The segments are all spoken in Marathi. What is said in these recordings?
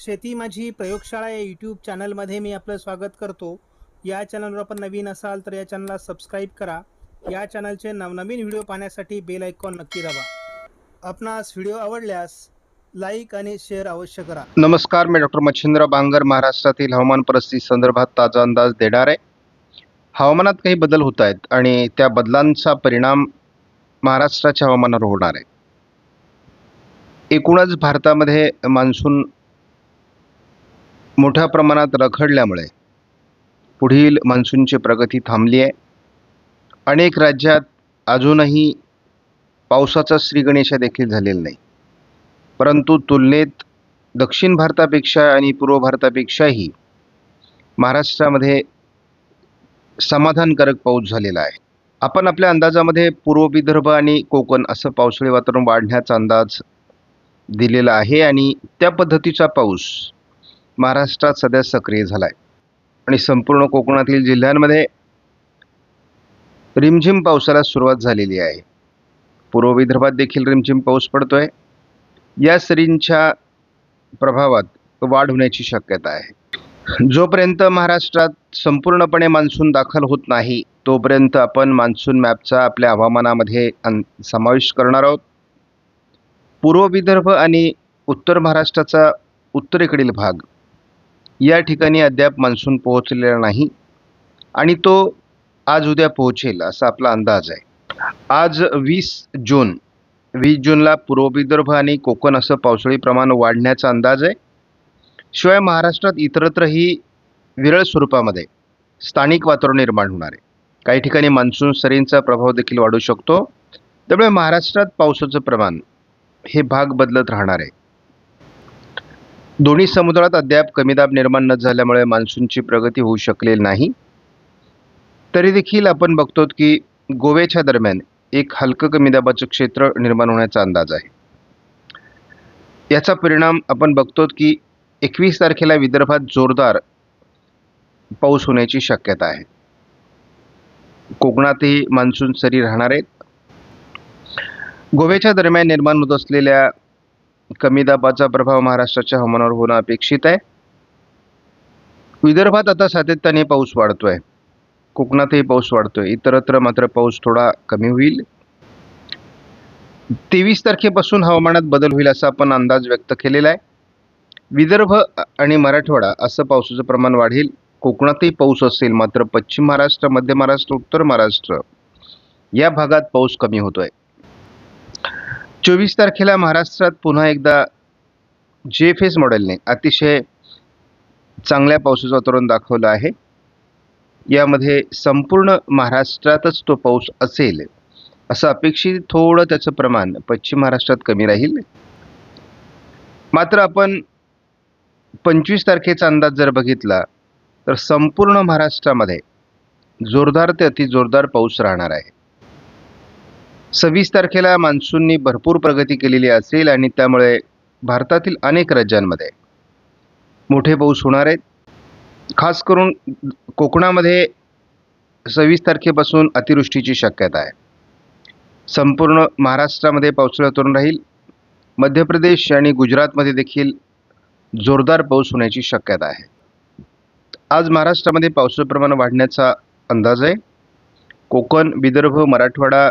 शेती माझी प्रयोगशाळा या यूट्यूब चॅनलमध्ये मी आपलं स्वागत करतो. या चॅनलवर आपण नवीन असाल तर या चॅनलला सबस्क्राईब करा. या चॅनलचे नवनवीन व्हिडिओ पाहण्यासाठी बेल आयकॉन नक्की दाबा. आपणास व्हिडिओ आवडल्यास लाईक आणि शेअर अवश्य करा. नमस्कार मी डॉक्टर मच्छिंद्र बांगर महाराष्ट्रातील हवामान परिस्थिती संदर्भात ताजा अंदाज देणार. आहे हवामानात काही बदल होत आहेत आणि त्या बदलांचा परिणाम महाराष्ट्राच्या हवामानावर होणार आहे. एकूणच भारतामध्ये मान्सून मोठ्या प्रमाणात रखडल्यामुळे पुढील मान्सूनची प्रगती थांबली आहे. अनेक राज्यात अजूनही पावसाचा श्रीगणेशा देखील झालेला नाही. परंतु तुलनेत दक्षिण भारतापेक्षा आणि पूर्व भारतापेक्षाही महाराष्ट्रामध्ये समाधानकारक पाऊस झालेला आहे. आपण आपल्या अंदाजामध्ये पूर्व विदर्भ आणि कोकण असं पावसाळी वातावरण वाढण्याचा अंदाज दिलेला आहे आणि त्या पद्धतीचा पाऊस महाराष्ट्रात सध्या सक्रिय झाला आहे आणि संपूर्ण कोकणातील जिल्ह्यांमध्ये रिमझिम पावसाला सुरुवात झालेली आहे. पूर्व विदर्भात देखील रिमझिम पाऊस पडतो आहे या सरींच्या प्रभावात वाढ होण्याची शक्यता आहे. जोपर्यंत महाराष्ट्रात संपूर्णपणे मान्सून दाखल होत नाही तोपर्यंत आपण मान्सून मॅपचा आपल्या हवामानामध्ये अन समावेश करणार आहोत. पूर्व विदर्भ आणि उत्तर महाराष्ट्राचा उत्तरेकडील भाग या ठिकाणी अद्याप मान्सून पोहोचलेला नाही आणि तो आज उद्या पोहोचेल असा आपला अंदाज आहे. आज वीस जून वीस जूनला पूर्व विदर्भ आणि कोकण असं पावसाळी प्रमाण वाढण्याचा अंदाज आहे. शिवाय महाराष्ट्रात इतरत्रही विरळ स्वरूपामध्ये स्थानिक वातावरण निर्माण होणार आहे. काही ठिकाणी मान्सून सरींचा प्रभाव देखील वाढू शकतो. त्यामुळे महाराष्ट्रात पावसाचं प्रमाण हे भाग बदलत राहणार आहे. दोन्ही समुद्रात अद्याप कमी दाब निर्माण न झाल्यामुळे मान्सूनची प्रगती होऊ शकलेली नाही. तरी देखील आपण बघतो की गोव्याच्या दरम्यान एक हलकं कमी दाबाचं क्षेत्र निर्माण होण्याचा अंदाज आहे. याचा परिणाम आपण बघतो की एकवीस तारखेला विदर्भात जोरदार पाऊस होण्याची शक्यता आहे. कोकणातही मान्सून सरी राहणार आहेत. गोव्याच्या दरम्यान निर्माण होत असलेल्या कमी दाबाचा प्रभाव महाराष्ट्राच्या हवामानावर होणं अपेक्षित आहे. विदर्भात आता सातत्याने पाऊस वाढतोय. कोकणातही पाऊस वाढतोय. इतरत्र मात्र पाऊस थोडा कमी होईल. तेवीस तारखेपासून हवामानात बदल होईल असा आपण अंदाज व्यक्त केलेला आहे. विदर्भ आणि मराठवाडा असं पावसाचं प्रमाण वाढेल. कोकणातही पाऊस असेल मात्र पश्चिम महाराष्ट्र मध्य महाराष्ट्र उत्तर महाराष्ट्र या भागात पाऊस कमी होतोय. चोवीस तारखेला महाराष्ट्रात पुन्हा एकदा जे एफ एस मॉडेलने अतिशय चांगल्या पावसाचं वातावरण दाखवलं आहे. यामध्ये संपूर्ण महाराष्ट्रातच तो पाऊस असेल असं अपेक्षित थोडं त्याचं प्रमाण पश्चिम महाराष्ट्रात कमी राहील. मात्र आपण पंचवीस तारखेचा अंदाज जर बघितला तर संपूर्ण महाराष्ट्रामध्ये जोरदार ते अतिजोरदार पाऊस राहणार आहे. सव्वीस तारखेला मान्सूननी भरपूर प्रगती केलेली असेल आणि त्यामुळे भारतातील अनेक राज्यांमध्ये मोठे पाऊस होणार आहेत. खास करून कोकणामध्ये सव्वीस तारखेपासून अतिवृष्टीची शक्यता आहे. संपूर्ण महाराष्ट्रामध्ये पावसाळा तरुण राहील. मध्य प्रदेश आणि गुजरातमध्ये देखील जोरदार पाऊस होण्याची शक्यता आहे. आज महाराष्ट्रामध्ये पावसाचं प्रमाण वाढण्याचा अंदाज आहे. कोकण विदर्भ मराठवाडा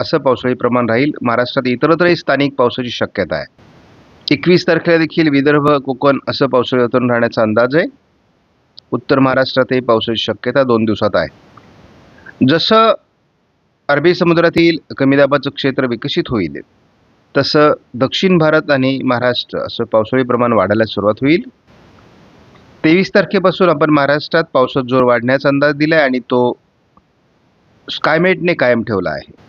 असं पावसाळी प्रमाण राहील. महाराष्ट्रात इतरत्रही स्थानिक पावसाची शक्यता आहे. एकवीस तारखेला देखील विदर्भ कोकण असं पावसाळी वातावरण राहण्याचा अंदाज आहे. उत्तर महाराष्ट्रातही पावसाची शक्यता दोन दिवसात आहे. जसं अरबी समुद्रातील कमी दाबाचं क्षेत्र विकसित होईल तसं दक्षिण भारत आणि महाराष्ट्र असं पावसाळी प्रमाण वाढायला सुरुवात होईल. तेवीस तारखेपासून आपण महाराष्ट्रात पावसात जोर वाढण्याचा अंदाज दिला आहे आणि तो स्कायमेटने कायम ठेवला आहे.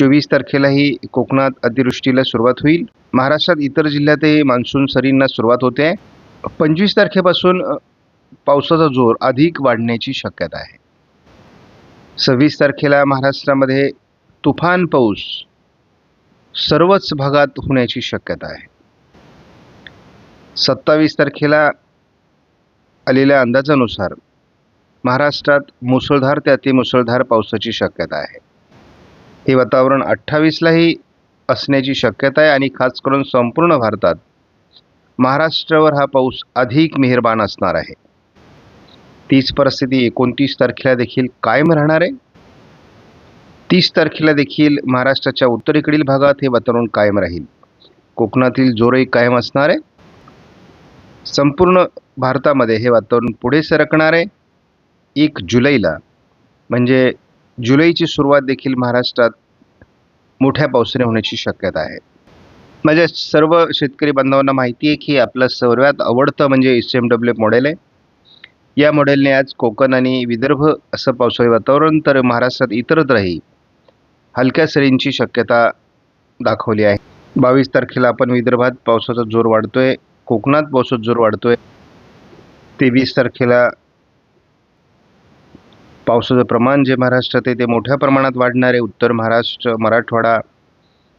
चोवीस तारखेलाही कोकणात अतिवृष्टीला सुरुवात होईल. महाराष्ट्रात इतर जिल्ह्यातही मान्सून सरींना सुरुवात होते. पंचवीस तारखेपासून पावसाचा जोर अधिक वाढण्याची शक्यता आहे. सव्वीस तारखेला महाराष्ट्रामध्ये तुफान पाऊस सर्वच भागात होण्याची शक्यता आहे. सत्तावीस तारखेला आलेल्या अंदाजानुसार महाराष्ट्रात मुसळधार ते अतिमुसळधार पावसाची शक्यता आहे. हे वातावरण अठ्ठावीसलाही असण्याची शक्यता आहे आणि खास करून संपूर्ण भारतात महाराष्ट्रावर हा पाऊस अधिक मेहरबान असणार आहे. तीच परिस्थिती एकोणतीस तारखेला देखील कायम राहणार आहे. तीस तारखेला देखील महाराष्ट्राच्या उत्तरेकडील भागात हे वातावरण कायम राहील. कोकणातील जोरही कायम असणार आहे. संपूर्ण भारतामध्ये हे वातावरण पुढे सरकणार आहे. एक जुलैला म्हणजे जुलैची सुरुवात देखील महाराष्ट्रात मोठ्या पावसाने होण्याची शक्यता आहे. माझ्या सर्व शेतकरी बांधवांना माहिती आहे की आपलं सर्वात आवडतं म्हणजे एस एम डब्ल्यू मॉडेल आहे. या मॉडेलने आज कोकण आणि विदर्भ असं पावसाळी वातावरण तर महाराष्ट्रात इतरत्रही हलक्या सरींची शक्यता दाखवली आहे. बावीस तारखेला आपण विदर्भात पावसाचा जोर वाढतोय कोकणात पावसाचा जोर वाढतोय. तेवीस तारखेला पावसाचं प्रमाण जे महाराष्ट्रात आहे ते मोठ्या प्रमाणात वाढणार आहे. उत्तर महाराष्ट्र मराठवाडा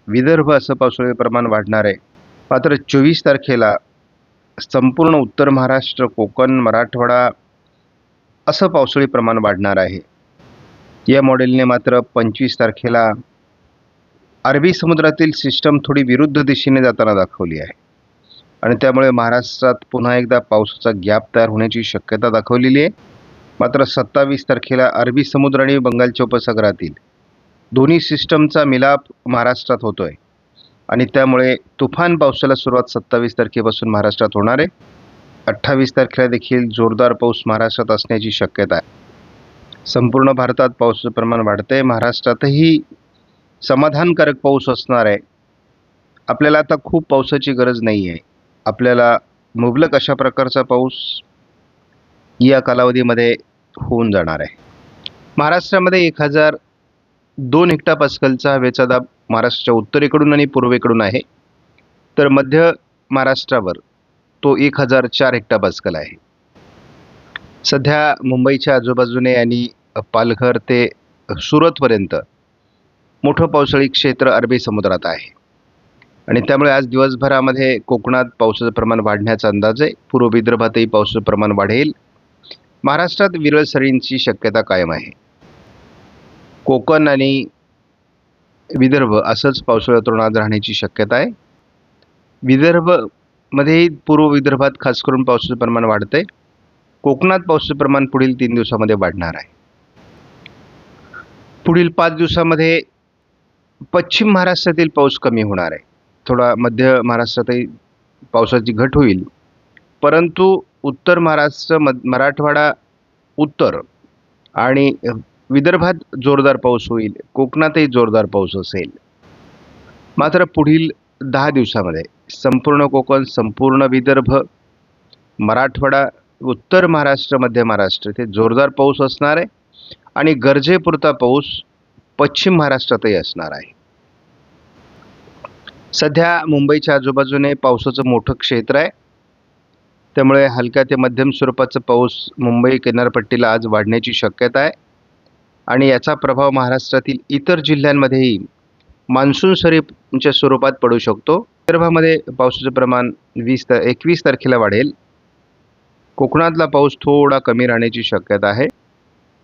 विदर्भ असं पावसाळी प्रमाण वाढणार आहे. मात्र चोवीस तारखेला संपूर्ण उत्तर महाराष्ट्र कोकण मराठवाडा असं पावसाळी प्रमाण वाढणार आहे. या मॉडेलने मात्र पंचवीस तारखेला अरबी समुद्रातील सिस्टम थोडी विरुद्ध दिशेने जाताना दाखवली आहे. आणि त्यामुळे महाराष्ट्रात पुन्हा एकदा पावसाचा गॅप तयार होण्याची शक्यता दाखवलेली आहे. मात्र सत्तावीस तारखेला अरबी समुद्र आणि बंगालच्या उपसागरातील दोन्ही सिस्टमचा मिलाप महाराष्ट्रात होतो आहे आणि त्यामुळे तुफान पावसाला सुरुवात सत्तावीस तारखेपासून महाराष्ट्रात होणार आहे. अठ्ठावीस तारखेला देखील जोरदार पाऊस महाराष्ट्रात असण्याची शक्यता आहे. संपूर्ण भारतात पावसाचं प्रमाण वाढतंय. महाराष्ट्रातही समाधानकारक पाऊस असणार आहे. आपल्याला आता खूप पावसाची गरज नाही आहे आपल्याला मुबलक अशा प्रकारचा पाऊस या कालावधीमध्ये होऊन जाणार आहे. महाराष्ट्रामध्ये एक हजार दोन हेक्टा पास्कलचा हवेचा दाब महाराष्ट्राच्या उत्तरेकडून आणि पूर्वेकडून आहे. तर मध्य महाराष्ट्रावर तो एक हजार चार हेक्टा पास्कल आहे. सध्या मुंबईच्या आजूबाजूने आणि पालघर ते सुरतपर्यंत मोठं पावसाळी क्षेत्र अरबी समुद्रात आहे. आणि त्यामुळे आज दिवसभरामध्ये कोकणात पावसाचं प्रमाण वाढण्याचा अंदाज आहे. पूर्व विदर्भातही पावसाचं प्रमाण वाढेल. महाराष्ट्रात विरळ सरींची शक्यता कायम आहे. कोकण आणि विदर्भ असंच पावसाळ्यात वातावरण राहण्याची शक्यता आहे. विदर्भमध्ये पूर्व विदर्भात खास करून पावसाचं प्रमाण वाढतं आहे कोकणात पावसाचं प्रमाण पुढील तीन दिवसामध्ये वाढणार आहे. पुढील पाच दिवसामध्ये पश्चिम महाराष्ट्रातील पाऊस कमी होणार आहे. थोडा मध्य महाराष्ट्रातही पावसाची घट होईल. परंतु उत्तर महाराष्ट्र मध मराठवाडा उत्तर आणि विदर्भात जोरदार पाऊस होईल कोकणातही जोरदार पाऊस असेल. मात्र पुढील दहा दिवसामध्ये संपूर्ण कोकण संपूर्ण विदर्भ मराठवाडा उत्तर महाराष्ट्र मध्य महाराष्ट्र इथे जोरदार पाऊस असणार आहे आणि गरजेपुरता पाऊस पश्चिम महाराष्ट्रातही असणार आहे. सध्या मुंबईच्या आजूबाजूने पावसाचं मोठं क्षेत्र आहे. त्यामुळे हलक्या ते मध्यम स्वरूपाचा पाऊस मुंबई किनारपट्टीला आज वाढण्याची शक्यता आहे. आणि याचा प्रभाव महाराष्ट्रातील इतर जिल्ह्यांमध्येही मान्सून सरीच्या स्वरूपात पडू शकतो. विदर्भामध्ये पावसाचं प्रमाण वीस तर एकवीस तारखेला वाढेल. कोकणातला पाऊस थोडा कमी राहण्याची शक्यता आहे.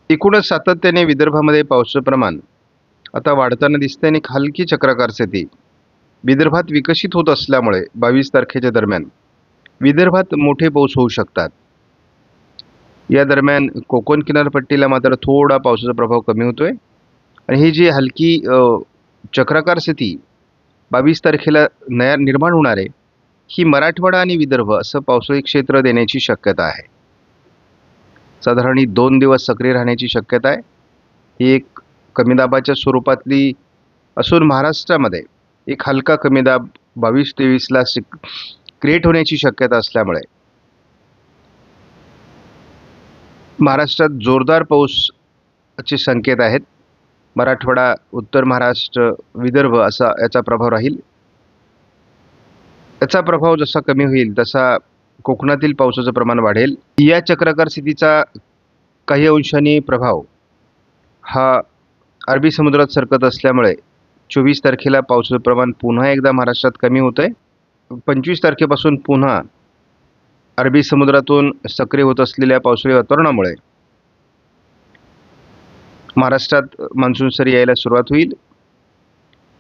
एकूणच सातत्याने विदर्भामध्ये पावसाचं प्रमाण आता वाढताना दिसते आणि एक हलकी चक्राकार स्थिती. विदर्भात विकसित होत असल्यामुळे बावीस तारखेच्या दरम्यान विदर्भात मोठे पाऊस होऊ शकतात. या दरम्यान कोकण किनारपट्टीला मात्र थोडा पावसाचा प्रभाव कमी होतोय. आणि ही जी हलकी चक्राकार स्थिती बावीस तारखेला नया निर्माण होणार आहे ही मराठवाडा आणि विदर्भ असं पावसाळी क्षेत्र देण्याची शक्यता आहे. साधारण ही दोन दिवस सक्रिय राहण्याची शक्यता आहे. ही एक कमी दाबाच्या स्वरूपातली असून महाराष्ट्रामध्ये एक हलका कमी दाब बावीस तेवीसला सिक क्रिएट होण्याची शक्यता असल्यामुळे. महाराष्ट्रात जोरदार पाऊसचे संकेत आहेत. मराठवाडा उत्तर महाराष्ट्र विदर्भ असा याचा प्रभाव राहील. याचा प्रभाव जसा कमी होईल तसा कोकणातील पावसाचं प्रमाण वाढेल. या चक्राकार स्थितीचा काही अंशांनी प्रभाव हा अरबी समुद्रात सरकत असल्यामुळे चोवीस तारखेला पावसाचं प्रमाण पुन्हा एकदा महाराष्ट्रात कमी होतं आहे पंचवीस तारखेपासून पुन्हा अरबी समुद्रातून सक्रिय होत असलेल्या पावसाळी वातावरणामुळे महाराष्ट्रात मान्सून सरी यायला सुरुवात होईल.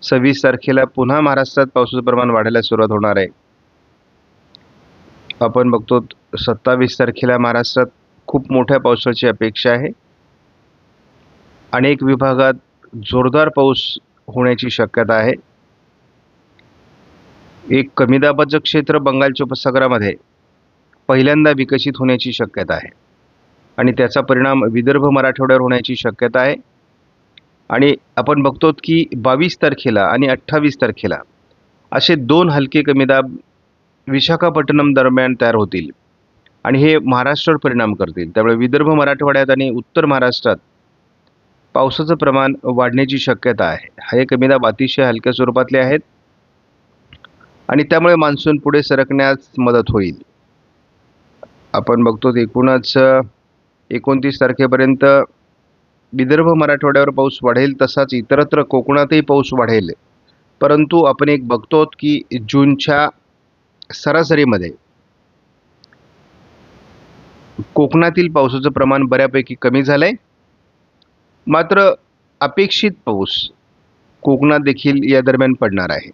सव्वीस तारखेला पुन्हा महाराष्ट्रात पावसाचं प्रमाण वाढायला सुरुवात होणार आहे. आपण बघतो सत्तावीस तारखेला महाराष्ट्रात खूप मोठ्या पावसाची अपेक्षा आहे. अनेक विभागात जोरदार पाऊस होण्याची शक्यता आहे. एक कमी दाबाचं क्षेत्र बंगालच्या उपसागरामध्ये पहिल्यांदा विकसित होण्याची शक्यता आहे. आणि त्याचा परिणाम विदर्भ मराठवाड्यावर होण्याची शक्यता आहे. आणि आपण बघतो की बावीस तारखेला आणि अठ्ठावीस तारखेला असे दोन हलके कमी दाब विशाखापट्टणम दरम्यान तयार होतील. आणि हे महाराष्ट्रावर परिणाम करतील. त्यामुळे विदर्भ मराठवाड्यात आणि उत्तर महाराष्ट्रात पावसाचं प्रमाण वाढण्याची शक्यता आहे. हे कमी दाब अतिशय हलक्या स्वरूपातले आहेत. आणि त्यामुळे मान्सून पुढे सरकण्यास मदत होईल. आपण बघतो एकूणच एकोणतीस तारखेपर्यंत विदर्भ मराठवाड्यावर पाऊस वाढेल तसाच इतरत्र कोकणातही पाऊस वाढेल. परंतु आपण एक बघतो की जूनच्या सरासरीमध्ये कोकणातील पावसाचं प्रमाण बऱ्यापैकी कमी झालं आहे मात्र अपेक्षित पाऊस कोकणात देखील या दरम्यान पडणार आहे.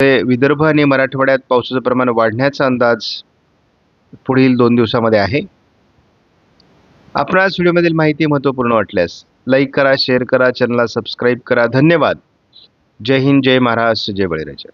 ते विदर्भ आणि मराठवाड्यात पावसाचं प्रमाण वाढण्याचा अंदाज पुढील दोन दिवसामध्ये आहे. आपणास व्हिडिओमधील माहिती महत्त्वपूर्ण वाटल्यास लाईक करा शेअर करा चॅनलला सबस्क्राईब करा. धन्यवाद. जय हिंद जय महाराष्ट्र जय बळीराजा.